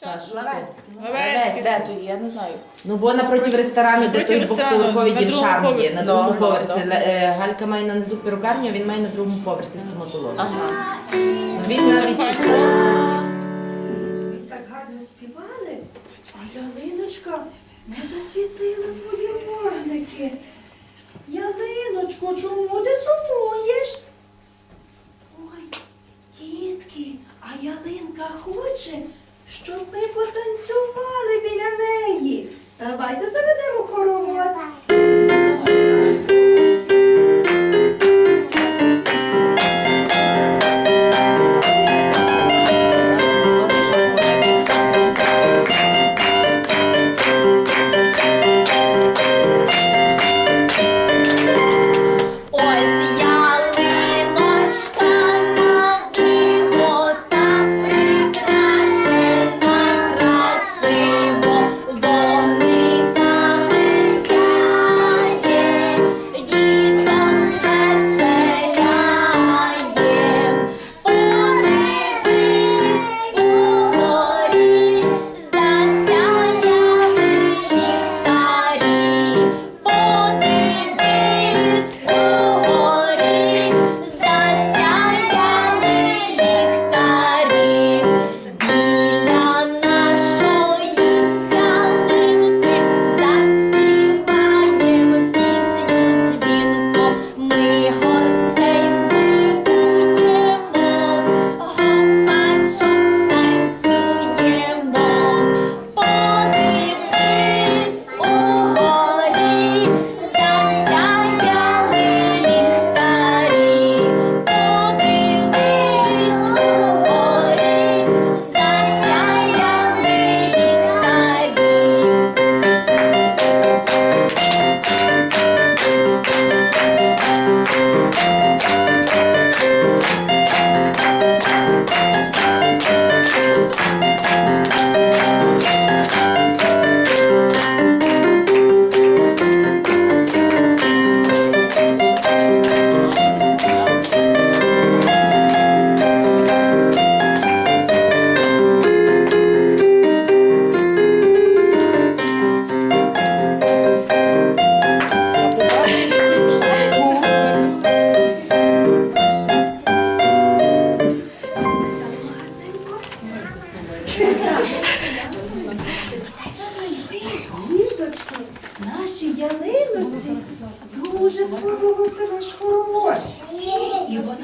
Та що ти? Лавецький. Де то є, я не знаю. Ну вона проти ресторану, де Проти той ресторану, двохповерховий на другому шарм є, поверсі. на другому Добре, поверсі. добре. Е, Галька має на низу перукарню, а він має на другому поверсі стоматологію. Ага. Він навіть Ви так гарно співали, а ялиночка не засвітила свої вогники. Ялиночко, чому ти сумуєш?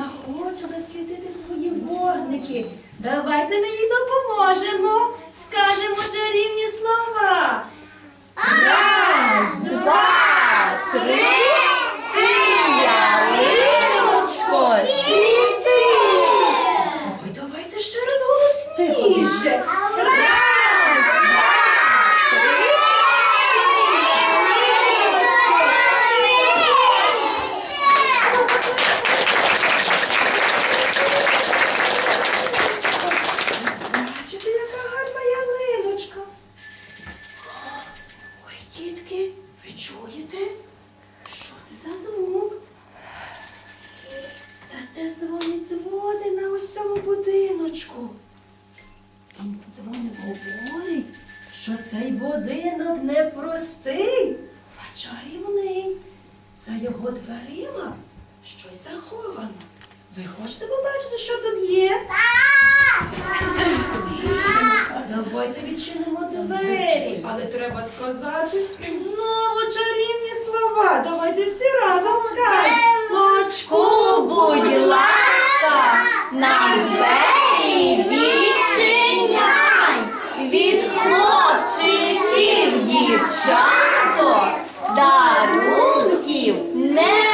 Вона хоче засвітити свої вогники. Давайте ми їй допоможемо. Скажемо чарівні слова. Раз, два, три. Ялиночко, світи. Ой, давайте ще раз голосніше. Раз, два, три. Бачите, яка гарна ялиночка. Ой, дітки, ви чуєте? Що це за звук? Та це ж дзвонить дзвони на ось цьому будиночку. Він дзвонить говорить, що цей будинок не простий, а чарівний. За його дверима щось заховано. Ви хочете побачити, що тут є? Давайте відчинимо двері, але треба сказати знову чарівні слова. Давайте всі разом скажемо. Очку, будь ласка, Нам двері відчиняй, від хлопчиків дівчаток, дарунків не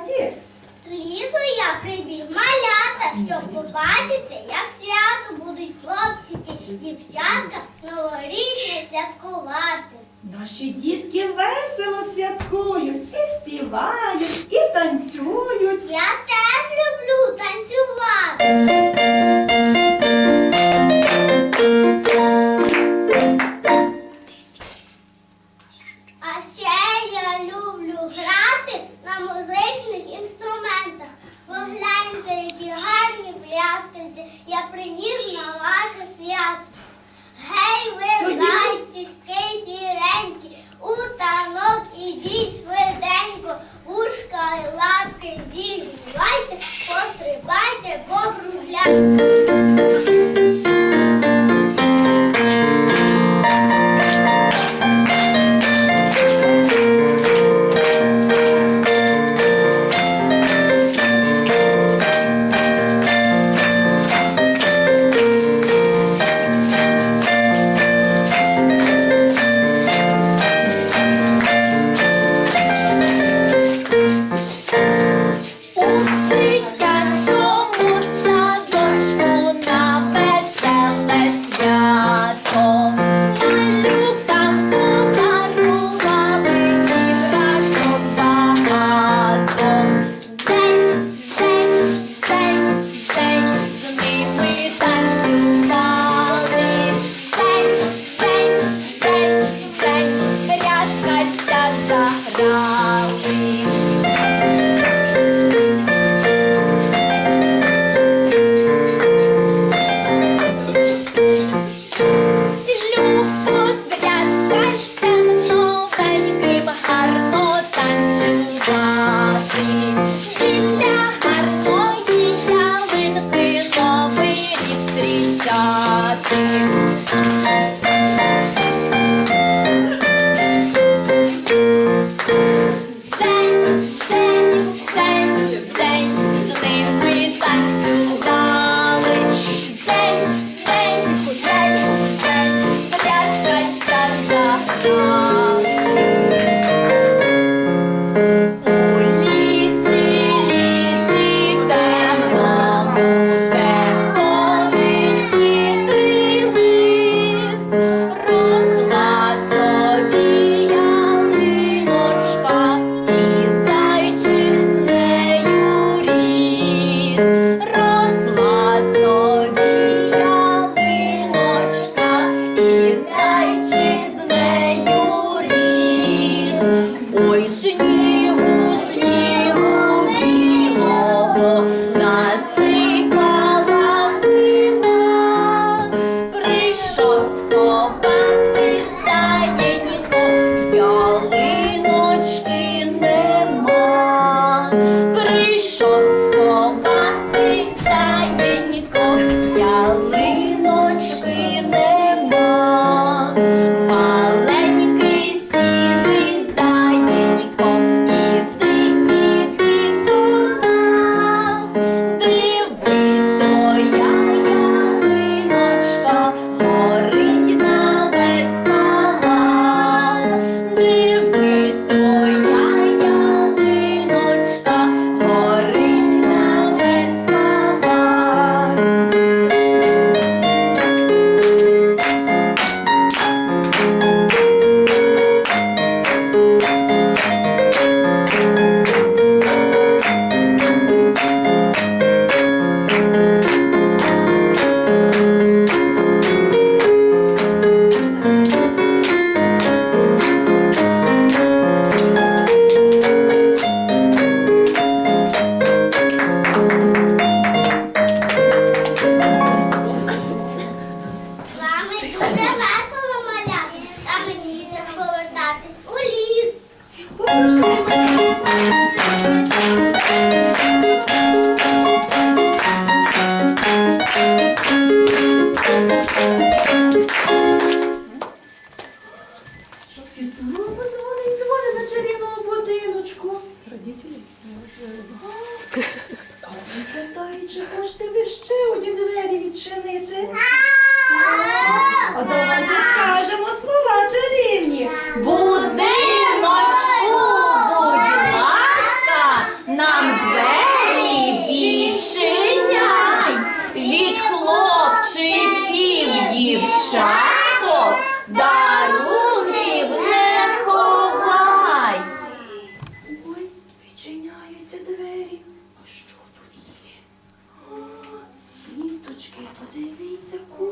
раді. З я прибіг малята, щоб побачити, як свято будуть хлопчики, дівчатка новорічне святкувати. Наші дітки весело святкують і співають, і танцюють. Я теж люблю танцювати. співайте, пострибайте, погрубляйте.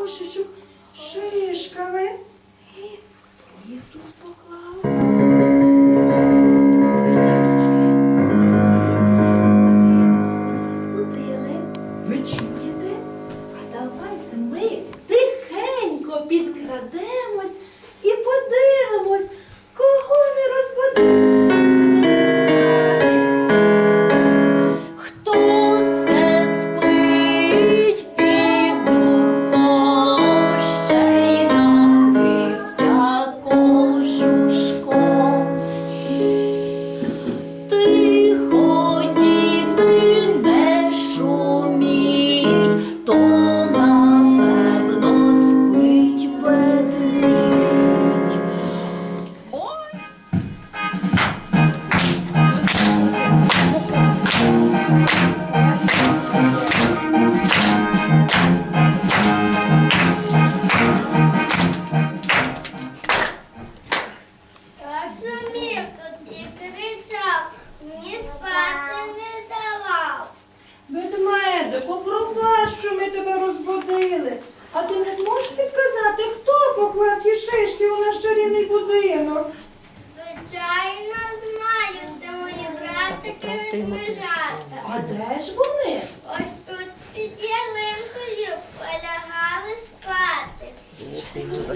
Boże,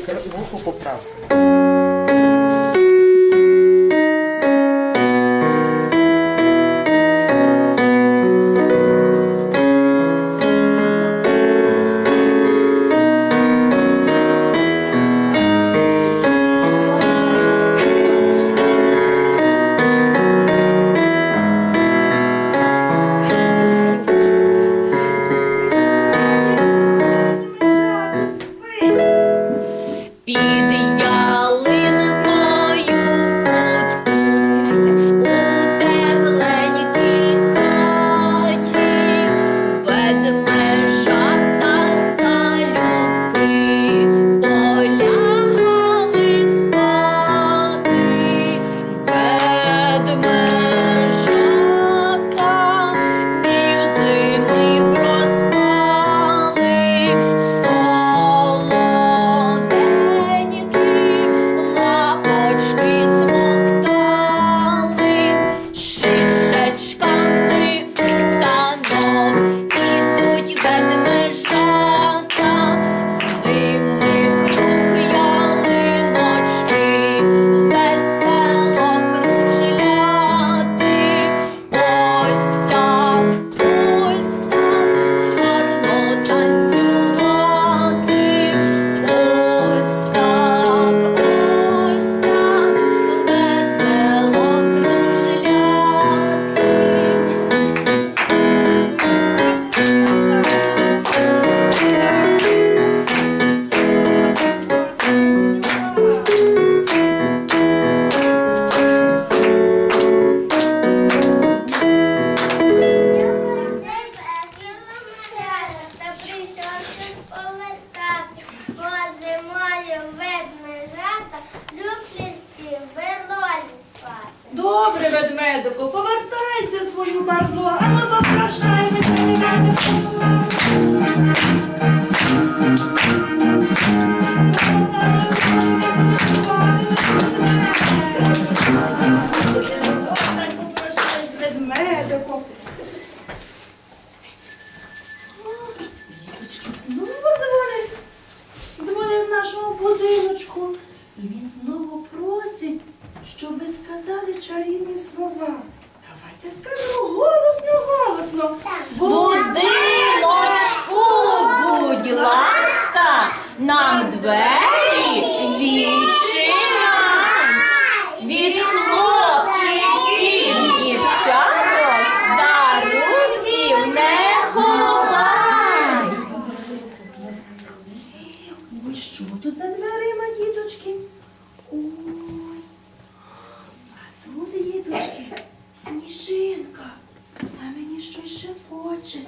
quero que eu vou comprar. плаче,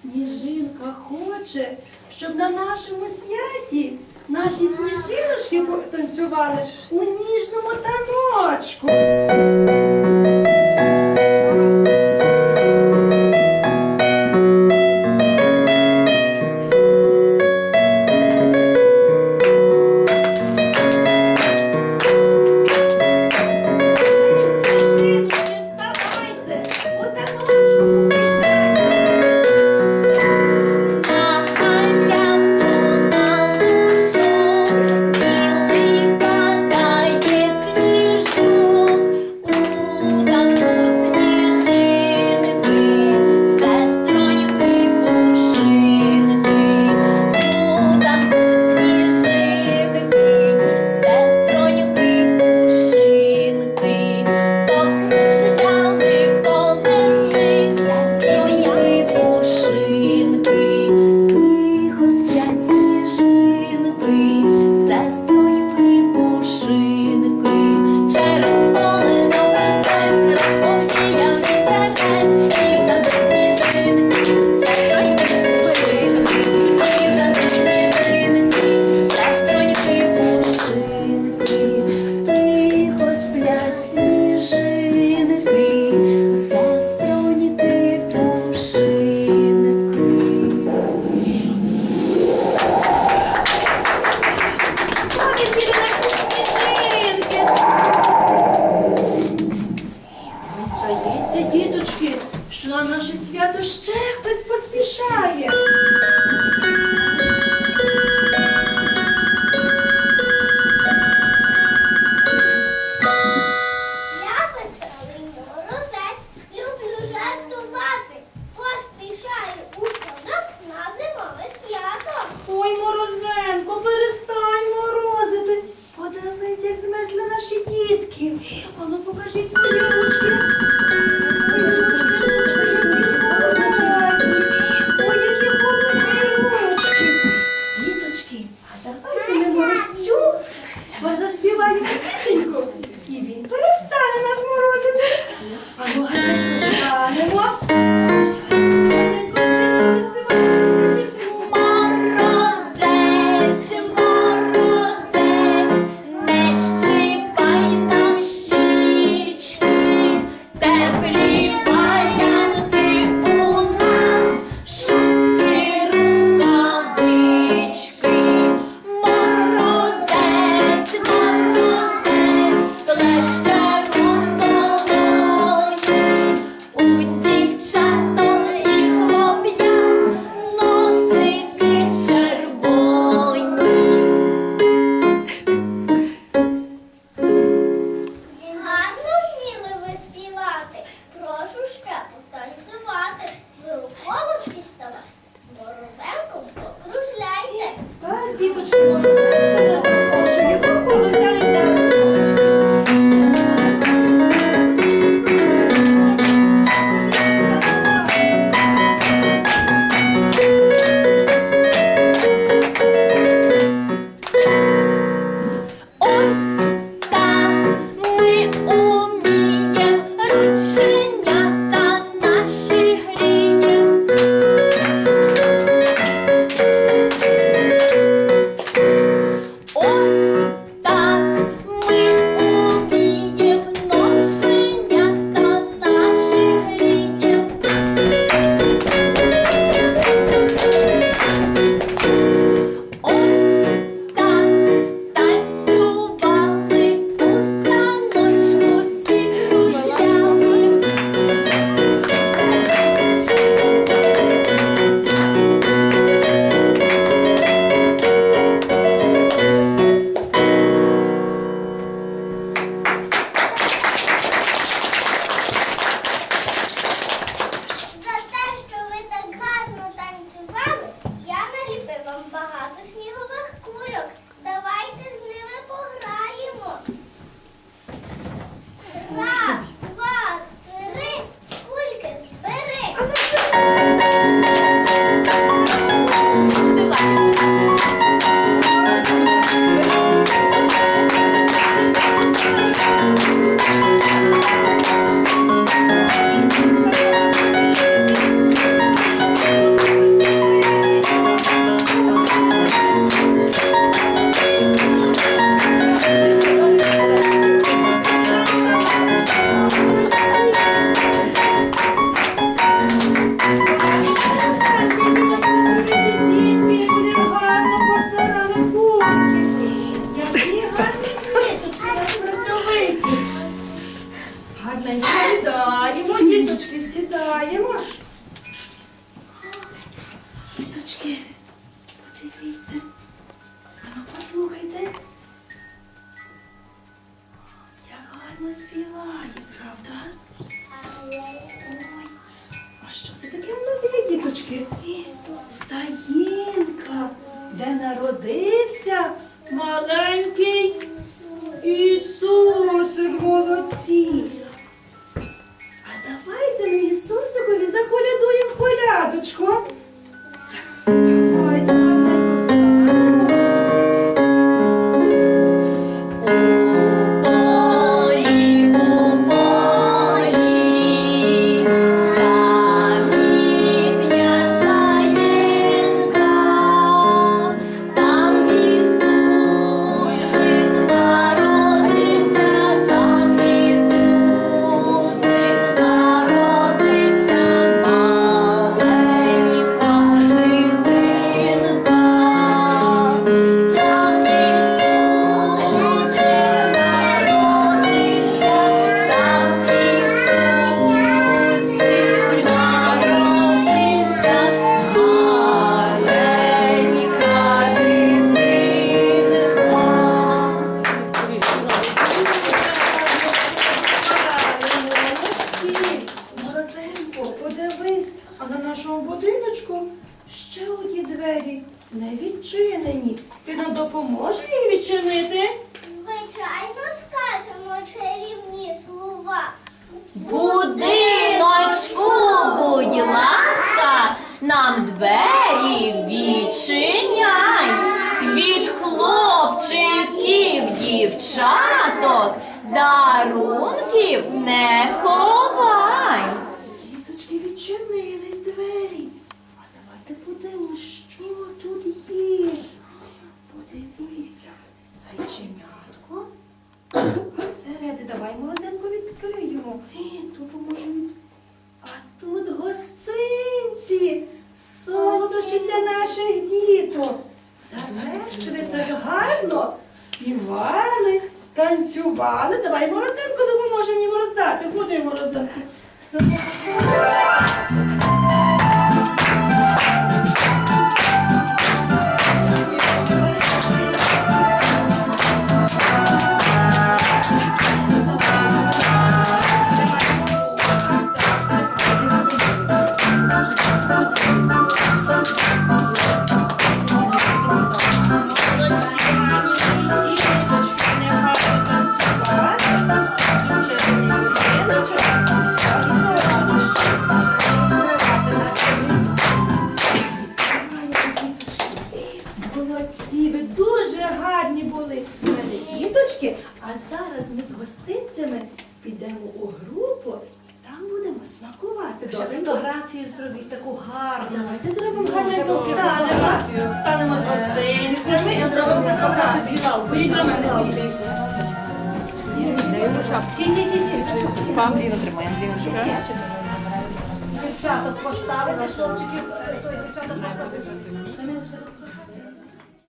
сніжинка хоче, щоб на нашому святі наші сніжиночки потанцювали у ніжному таночку.